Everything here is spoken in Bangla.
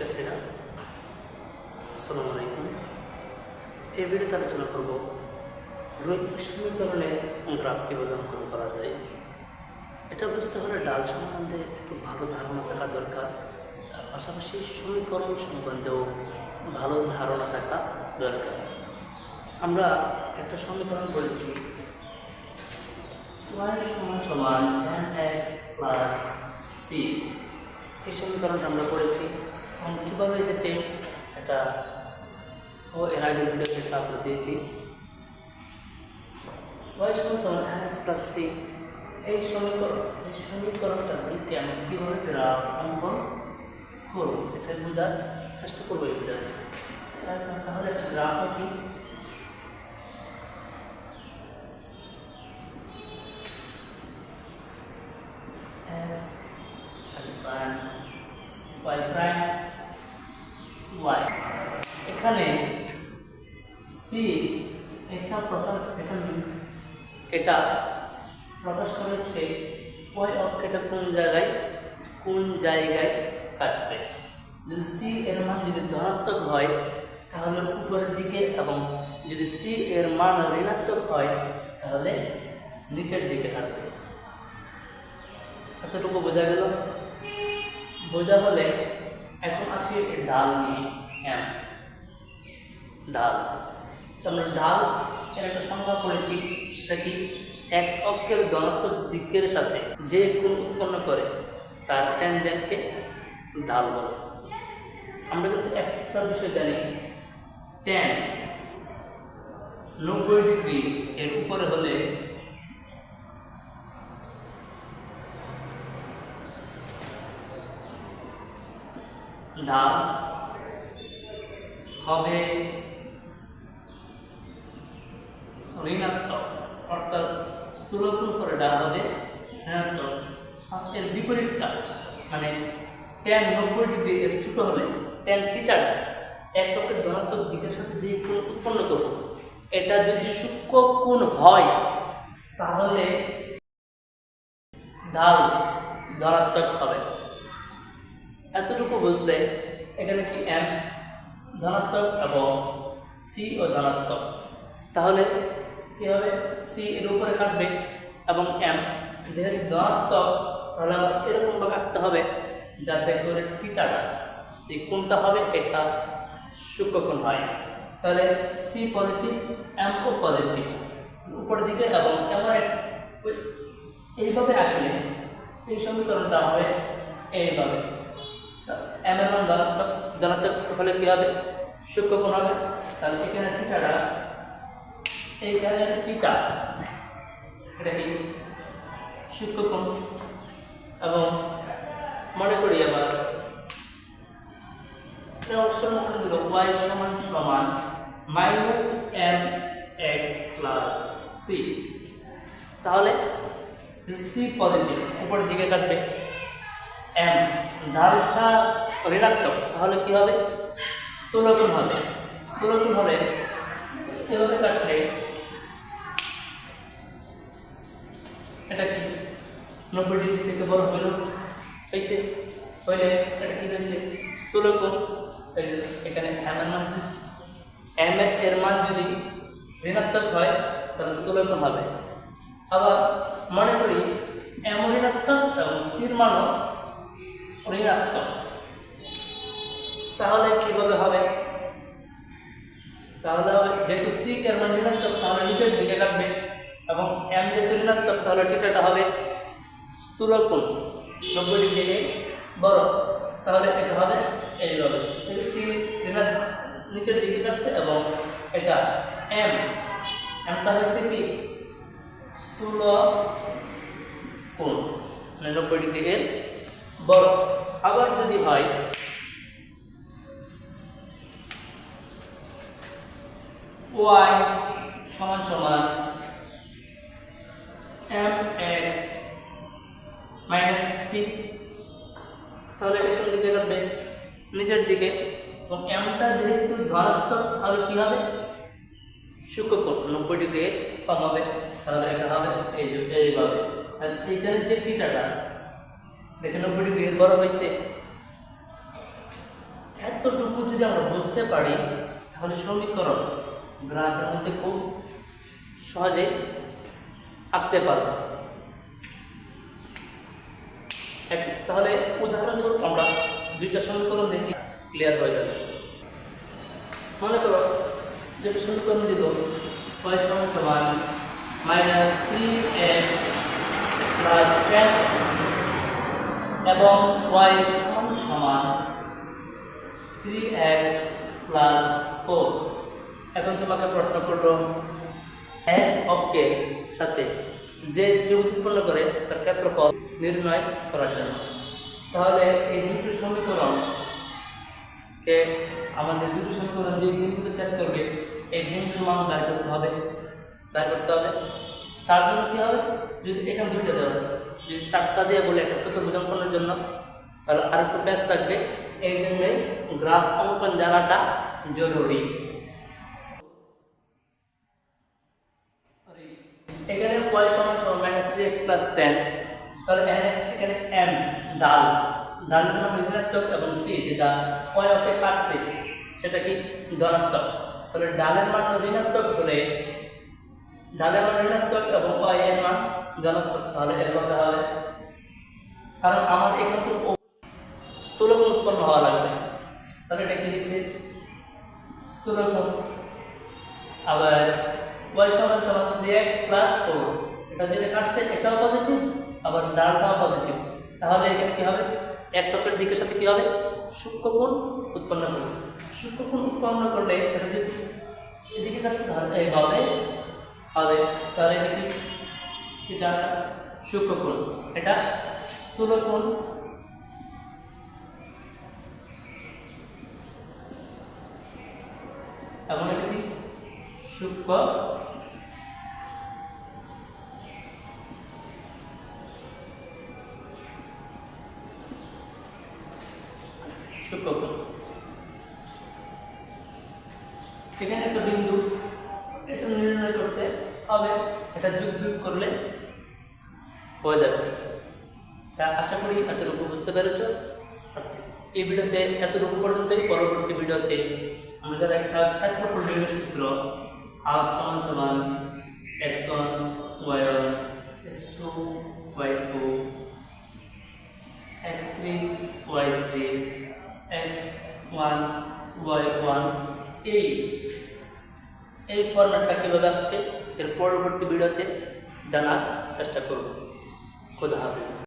শিক্ষার্থীরা, আসসালামু আলাইকুম। এই ভিডিওতে আলোচনা করব রৈখিক সমীকরণে গ্রাফ কীভাবে অঙ্কন করা যায়। এটা বুঝতে হলে ডাল সম্বন্ধে একটু ভালো ধারণা থাকা দরকার। আর পাশাপাশি সমীকরণ সম্বন্ধেও ভালো ধারণা থাকা দরকার। আমরা একটা সমীকরণ বলেছি। সমান এক্স প্লাস সি। এই সমীকরণটা আমরা করেছি এবং কীভাবে এসেছে? এটা ও এর আগের ভিডিওতে একটা আপলোড দিয়েছি। Y সমান এন এক্স প্লাস সি এই সমীকরণ, এই সমীকরণটা দিকে আমি কীভাবে গ্রাফ অঙ্কন করব, এটা বোঝার চেষ্টা করব এই ভিডিওতে তাহলে একটা গ্রাফ কি x x y prime y. এখানে c, এটা প্রকাশ এটা এটা প্রকাশ করা হচ্ছে y অক্ষটা কোন জায়গায় কোন জায়গায় কাটবে। যদি c এর মান যদি ধনাত্মক হয়, তাহলে উপরের দিকে এবং যদি c এর মান ঋণাত্মক হয়, তাহলে নিচের দিকে কাটবে। এতটুকু বোঝা গেল? বোঝা হলে এখন আসি ডাল নিয়ে এম ডাল তো আমরা ডাল এর একটা সংজ্ঞা করেছি সেটা কি এক্স অক্ষের ধনাত্মক দিকের সাথে যে কোণ উৎপন্ন করে তার ট্যানজেন্টকে ডাল বলে আমরা কিন্তু একটা বিষয় জানি ট্যান নব্বই ডিগ্রি এর উপরে হলে ঢাল হবে ঋণাত্মক, অর্থাৎ স্থূলকোণ করে ডাল হবে ঋণাত্মক। আজকের বিপরীতটা মানে ট্যান নব্বই ডিগ্রি এর ছোট হবে ট্যান থিটার এক চক্রের ধনাত্মক দিকের সাথে যে কোণ উৎপন্ন করব, এটা যদি সূক্ষ্ম কোণ হয়, তাহলে ঢাল ধনাত্মক হবে। এতটুকু বুঝলে এখানে কি এম ধনাত্মক এবং সি ও ধনাত্মক? তাহলে কি হবে? সি এর উপরে কাটবে এবং এম যেহেতু ধনাত্মক, তাহলে আমার এরকমভাবে কাটতে হবে যাতে করে টিটাটা এই কোনটা হবে এটা সূক্ষ্মকোণ হয়। তাহলে C positive M O positive উপরের দিকে এবং এমন এইভাবে আঁকলে এই সমীকরণটা হবে এইভাবে। এম এর মান ধনাত্মক ধনাত্মক হলে কী হবে? সূক্ষ্মকোণ হবে। তাহলে এখানে টিটাটা এইখানে টিটা এটা কি? সূক্ষ্মকোণ এবং মনে করি আবার সমান দিকে ওয়াই সমান সমান minus M X plus C তাহলে সি পজিটিভ উপরের দিকে কাটবে এম ঢালটা ঋণাত্মক। তাহলে কি হবে? স্থূলকোণ হবে। স্থূলকোণ হবে এভাবে কাটলে এটা কি? নব্বই ডিগ্রি থেকে বড় হইল। হয়েছে হইলে এটা কি হয়েছে স্থূলকোণ। এই এখানে এম এর মান এম এর মান যদি ঋণাত্মক হয়, তাহলে স্থূলকোণ হবে। আবার মনে করি এম ঋণাত্মক এবং সির মানও ঋণাত্মক। তাহলে কীভাবে হবে? তাহলে হবে যেহেতু সি মান ঋণাত্মক, তাহলে নিচের দিকে কাটবে এবং এম যেহেতু ঋণাত্মক, তাহলে টিটাটা হবে স্থূলকোণ নব্বই ডিগ্রি বড়। তাহলে এটা হবে এইভাবে সি নিচের দিকে কাটছে এবং এটা এম এমটা হয়েছে কি? স্থূল কোণ মানে নব্বই ডিগ্রি বড়। আবার যদি হয় ওয়াই সমান সমান এম এক্স মাইনাস সি তাহলে এটা কোন দিকে কাটবে? নিচের দিকে। এবং এমটা যেহেতু ধনাত্মক, তাহলে কী হবে? সূক্ষ্মকোণ, নব্বই ডিগ্রি কম হবে। তাহলে এটা হবে এই যে এইভাবে আর এইখানে যে টিটাটা দেখে নব্বই ডিগ্রি বড় হয়েছে। এতটুকু যদি আমরা বুঝতে পারি, তাহলে সমীকরণ গ্রাফের মধ্যে খুব সহজে আঁকতে পারব। তাহলে উদাহরণস্বরূপ আমরা দুইটা সমীকরণ দেখি ক্লিয়ার হয়ে যাবে। মনে করো যেটা সমীকরণ y সমান সমান minus three X plus ten এবং ওয়াই সমান সমান থ্রি এক্স প্লাস ফোর এখন তোমাকে প্রশ্ন করল এক্স অক্ষের সাথে যে ত্রিভুজ করে তার ক্ষেত্রফল নির্ণয় করার জন্য। তাহলে এই দুটি সমীকরণ কে আমাদের দুটো সমীকরণ যে বিন্দুতে ছেদ করবে, এই বিন্দুর মান বের করতে হবে। বের করতে হবে। তার জন্য কী হবে? যদি এখানে দুইটা দেওয়া আছে, যদি চারটা দিয়ে বলে একটা চতুর্ভুজ অঙ্কনের জন্য, তাহলে আর একটু ব্যাস থাকবে। এই জন্যই গ্রাফ অঙ্কন জানাটা জরুরি। এখানে y সমান সমান? Minus three X plus ten তাহলে এখানে এখানে এম ডাল। ডালের নাম ঋণাত্মক এবং সি যেটা y অক্ষে কাটছে, সেটা কি ধনাত্মক। তাহলে ডালের মান ঋণাত্মক হলে ডালের মান ঋণাত্মক এবং y এর মান ধনাত্মক, তাহলে এর এরকম হবে। কারণ আমার এখানে তো উৎপন্ন হওয়া লাগবে। তাহলে এটা কি দিচ্ছে? স্থূলকোণ। আবার y সমান সমান 3x প্লাস 4 এটা যেটা কাটছে, এটাও পজিটিভ আবার ডালটাও পজিটিভ তাহলে এখানে কি হবে? x অক্ষের দিকের সাথে কি হবে? সূক্ষ্মকোণ উৎপন্ন করবে। সূক্ষ্মকোণ উৎপন্ন করলে এটা যদি এদিকে কাছে তাহলে এইভাবে হবে। তাহলে এটা এটা সূক্ষ্মকোণ এটা স্থূলকোণ সূক্ষ্মকোণ এখানে একটা বিন্দু এটা নির্ণয় করতে হবে, এটা যুগ বিয়োগ করলে হয়ে যাবে। তা আশা করি এতটুকু বুঝতে পেরেছ। এই ভিডিওতে এতটুকু পর্যন্তই। পরবর্তী ভিডিওতে আমাদের একটা ক্ষেত্রফল নির্ণয় সূত্র হাফ সমান সমান X one Y one X two Y two X three Y three X one Y one এই এই ফর্ম্যাটটা কীভাবে আসবে এর পরবর্তী ভিডিওতে জানার চেষ্টা করব। খোদা হাফিজ।